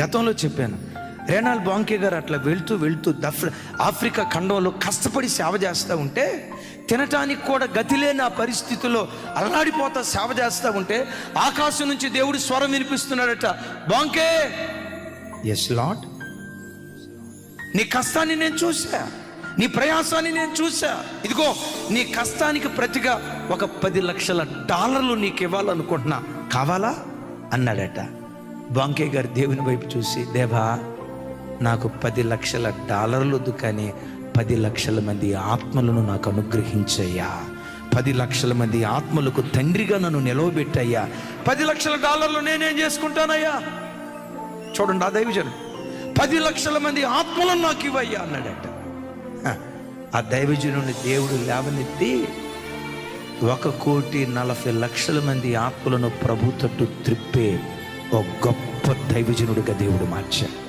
గతంలో చెప్పాను రేనాల్ బాంకే గారు అట్లా వెళ్తూ వెళ్తూ దఫ్ ఆఫ్రికా ఖండంలో కష్టపడి సేవ చేస్తూ ఉంటే తినటానికి కూడా గతి లేని ఆ పరిస్థితుల్లో అల్లాడిపోతా సేవ చేస్తూ ఉంటే ఆకాశం నుంచి దేవుడు స్వరం వినిపిస్తున్నాడట బాంకే! ఎస్ లాట్ నీ కష్టాన్ని నేను చూసా నీ ప్రయాసాన్ని నేను చూసా ఇదిగో నీ కష్టానికి ప్రతిగా ఒక పది లక్షల డాలర్లు నీకు ఇవ్వాలనుకుంటున్నా. కావాలా? అన్నాడట. బాంకే గారు దేవుని వైపు చూసి దేవా నాకు పది లక్షల డాలర్లు వద్దు కానీ పది లక్షల మంది ఆత్మలను నాకు అనుగ్రహించయ్యా. పది లక్షల మంది ఆత్మలకు తండ్రిగా నన్ను నిలవబెట్టయ్యా. పది లక్షల డాలర్లు నేనేం చేసుకుంటానయ్యా? చూడండి ఆ దైవజను. పది లక్షల మంది ఆత్మలను నాకు ఇవ్వయ్యా అన్నాడట. ఆ దైవజనుని దేవుడు లేవనెత్తి ఒక కోటి నలభై లక్షల మంది ఆత్మలను ప్రభు తట్టు త్రిప్పే ఓ గొప్ప దైవజనుడిగా దేవుడు మార్చాడు.